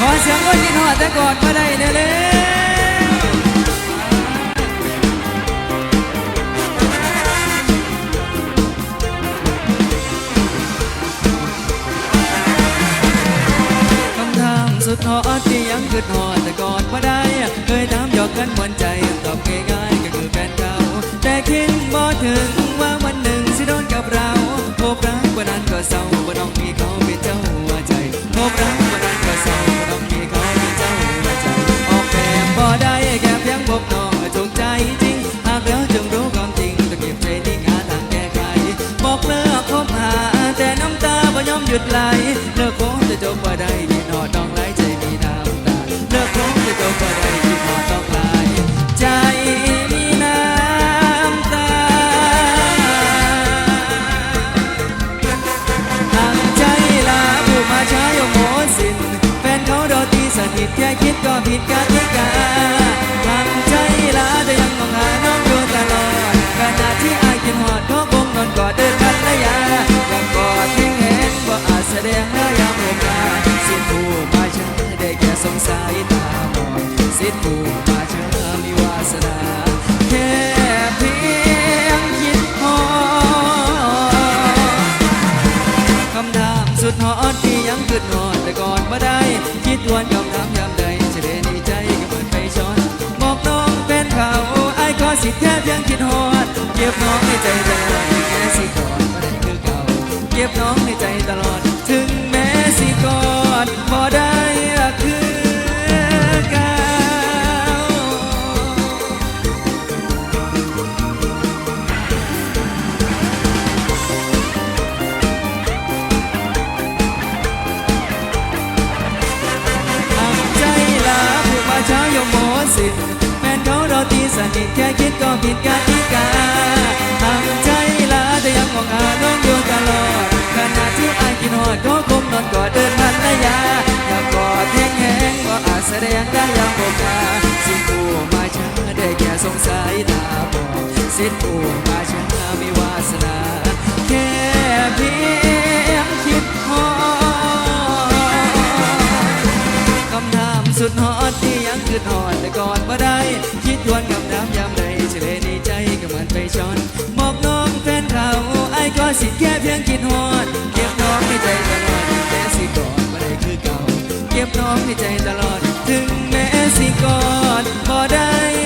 ขอเสียงคนกินหอดแต่กอดมาได้เด้อเลยคำถามสุดหอดที่ยังคิดหอดแต่กอดมาได้ เคยถามหยอกกันหวันใจ หยุดไหล ดวนคำถามยามใดจะได้ในใจก็เหมือนไปช้อนบอกน้องเป็นเขาไอ้ขอสิทธิ์แค่เพียงคิดฮอดเก็บน้องในใจตลอดแม้สิก่อนมาได้คือเก่าเก็บน้องในใจตลอด ถึงแม้สิก่อนบ่ได้ ดก็คงนอนกอดเดินพันระยะอยากกอดแห้งแห้งก็อาจแสดงได้อย่างโอกาสิ่งผู้มาช้าได้แค่สงสัยตาบอดสิ้นผู้มาช้ามีวาสนาแค่เพียงคิดหอดคำถามสุดฮอตที่ยังคืนฮอดแต่ก่อนมาได้คิดทวนคำถามยามใดเฉลยในใจก็เหมือนไปช้อนบอกน้องแฟนเขาไอ้ก็สิแค่เพียงคิดฮอด เก็บน้องในใจตลอด ถึงแม้สิกอดบ่ได้